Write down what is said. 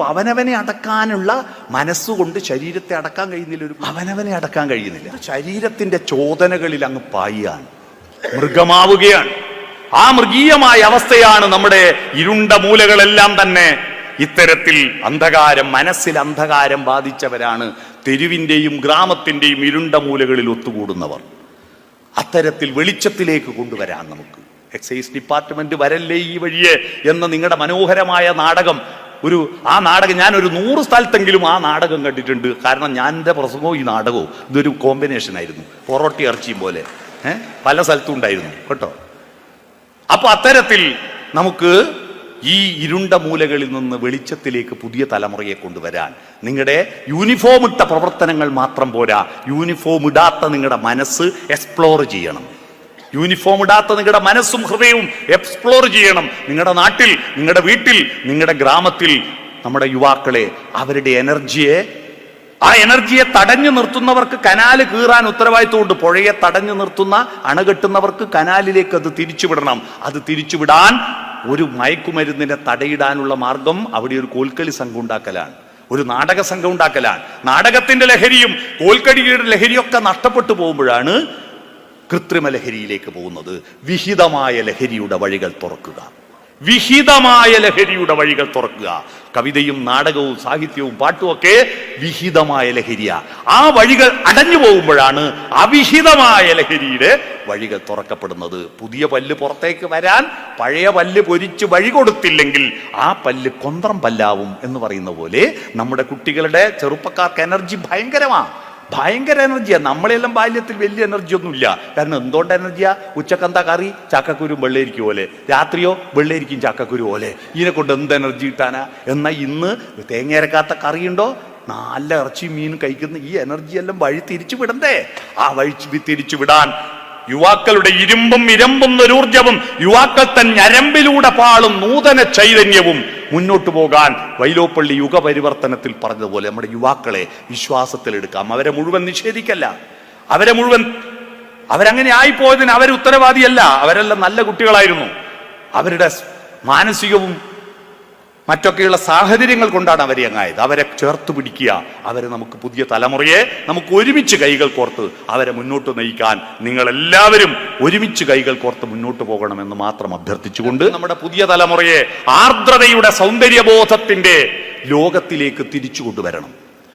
അവനവനെ അടക്കാനുള്ള മനസ്സുകൊണ്ട് ശരീരത്തെ അടക്കാൻ കഴിയുന്നില്ല ഒരു അവനവനെ അടക്കാൻ കഴിയുന്നില്ല. ശരീരത്തിന്റെ ചോദനകളിൽ അങ്ങ് പായാണ് മൃഗമാവുകയാണ്. ആ മൃഗീയമായ അവസ്ഥയാണ് നമ്മുടെ ഇരുണ്ട മൂലകളെല്ലാം തന്നെ ഇത്തരത്തിൽ അന്ധകാരം മനസ്സിൽ അന്ധകാരം ബാധിച്ചവരാണ്. തെരുവിന്റെയും ഗ്രാമത്തിന്റെയും ഇരുണ്ട മൂലകളിൽ ഒത്തുകൂടുന്നവർ. അത്തരത്തിൽ വെളിച്ചത്തിലേക്ക് കൊണ്ടുവരാൻ നമുക്ക്. എക്സൈസ് ഡിപ്പാർട്ട്മെന്റ് വരല്ലേ ഈ വഴിയെ? എന്ന നിങ്ങളുടെ മനോഹരമായ നാടകം ഒരു ആ നാടകം ഞാൻ ഒരു നൂറ് സ്ഥലത്തെങ്കിലും ആ നാടകം കണ്ടിട്ടുണ്ട്. കാരണം ഞാൻ എന്റെ പ്രസംഗവും ഈ നാടകവും ഇതൊരു കോമ്പിനേഷൻ ആയിരുന്നു. പൊറോട്ടി ഇറച്ചിയും പോലെ. ഏഹ് പല സ്ഥലത്തും ഉണ്ടായിരുന്നു. കേട്ടോ? അപ്പൊ അത്തരത്തിൽ നമുക്ക് ഈ ഇരുണ്ട മൂലകളിൽ നിന്ന് വെളിച്ചത്തിലേക്ക് പുതിയ തലമുറയെ കൊണ്ടുവരാൻ നിങ്ങളുടെ യൂണിഫോം ഇട്ട പ്രവർത്തനങ്ങൾ മാത്രം പോരാ. യൂണിഫോം ഇടാത്ത നിങ്ങളുടെ മനസ്സ് എക്സ്പ്ലോർ ചെയ്യണം. യൂണിഫോം ഇടാത്ത നിങ്ങളുടെ മനസ്സും ഹൃദയവും എക്സ്പ്ലോർ ചെയ്യണം. നിങ്ങളുടെ നാട്ടിൽ നിങ്ങളുടെ വീട്ടിൽ നിങ്ങളുടെ ഗ്രാമത്തിൽ നമ്മുടെ യുവാക്കളെ അവരുടെ എനർജിയെ ആ എനർജിയെ തടഞ്ഞു നിർത്തുന്നവർക്ക് കനാല് കീറാൻ ഉത്തരവാദിത്വമുണ്ട്. പുഴയെ തടഞ്ഞു നിർത്തുന്ന അണകെട്ടുന്നവർക്ക് കനാലിലേക്ക് അത് തിരിച്ചുവിടണം. അത് തിരിച്ചുവിടാൻ ഒരു മയക്കുമരുന്നിനെ തടയിടാനുള്ള മാർഗം അവിടെ ഒരു കോൽക്കളി സംഘം ഉണ്ടാക്കലാണ്. ഒരു നാടക സംഘം ഉണ്ടാക്കലാണ്. നാടകത്തിന്റെ ലഹരിയും കോൽക്കടിയുടെ ലഹരിയൊക്കെ നഷ്ടപ്പെട്ടു പോകുമ്പോഴാണ് കൃത്രിമ ലഹരിയിലേക്ക് പോകുന്നത്. വിഹിതമായ ലഹരിയുടെ വഴികൾ തുറക്കുക. വിഹിതമായ ലഹരിയുടെ വഴികൾ തുറക്കുക. കവിതയും നാടകവും സാഹിത്യവും പാട്ടും ഒക്കെ വിഹിതമായ ലഹരിയ. ആ വഴികൾ അടഞ്ഞു പോകുമ്പോഴാണ് അവിഹിതമായ ലഹരിയുടെ വഴികൾ തുറക്കപ്പെടുന്നത്. പുതിയ പല്ല് പുറത്തേക്ക് വരാൻ പഴയ പല്ല് പൊരിച്ച് വഴി കൊടുത്തില്ലെങ്കിൽ ആ പല്ല് കൊന്ത്രം പല്ലാവും എന്ന് പറയുന്ന പോലെ നമ്മുടെ കുട്ടികളുടെ ചെറുപ്പക്കാർക്ക് എനർജി ഭയങ്കരമാണ് ഭയങ്കര എനർജിയാണ് നമ്മളെല്ലാം ബാല്യത്തിൽ വലിയ എനർജി ഒന്നുമില്ല കാരണം എന്തുകൊണ്ട് എനർജിയാ? ഉച്ചക്കന്ത കറി? ചക്കക്കുരും വെള്ളരിക്കും പോലെ രാത്രിയോ? വെള്ളരിക്കും ചക്കക്കുരു പോലെ ഇതിനെ കൊണ്ട് എന്ത് എനർജി കിട്ടാനാ? എന്നാൽ ഇന്ന് തേങ്ങയരക്കാത്ത കറിയുണ്ടോ? നല്ല ഇറച്ചി മീൻ കഴിക്കുന്ന ഈ എനർജി എല്ലാം വഴി തിരിച്ചു വിടണ്ടേ? ആ വഴി തിരിച്ചു വിടാൻ യുവാക്കളുടെ ഇരുമ്പും ഇരമ്പുന്ന ഊർജവും യുവാക്കൾ തൻ ഞരമ്പിലൂടെ പാളും നൂതന ചൈതന്യവും മുന്നോട്ട് പോകാൻ വൈലോപ്പള്ളി യുഗപരിവർത്തനത്തിൽ പറഞ്ഞതുപോലെ നമ്മുടെ യുവാക്കളെ വിശ്വാസത്തിലെടുക്കാം അവരെ മുഴുവൻ നിഷേധിക്കല്ല. അവരെ മുഴുവൻ അവരങ്ങനെ ആയിപ്പോയതിന് അവർ ഉത്തരവാദിയല്ല അവരെല്ലാം നല്ല കുട്ടികളായിരുന്നു. അവരുടെ മാനസികവും മറ്റൊക്കെയുള്ള സാഹചര്യങ്ങൾ കൊണ്ടാണ് അവരെ അങ്ങായത്. അവരെ ചേർത്ത് പിടിക്കുക. അവരെ നമുക്ക് പുതിയ തലമുറയെ നമുക്ക് ഒരുമിച്ച് കൈകൾ കോർത്ത് അവരെ മുന്നോട്ട് നയിക്കാൻ നിങ്ങൾ എല്ലാവരും ഒരുമിച്ച് കൈകൾ കോർത്ത് മുന്നോട്ട് പോകണമെന്ന് മാത്രം അഭ്യർത്ഥിച്ചുകൊണ്ട് നമ്മുടെ പുതിയ തലമുറയെ ആർദ്രതയുടെ സൗന്ദര്യബോധത്തിന്റെ ലോകത്തിലേക്ക് തിരിച്ചു കൊണ്ടുവരണം.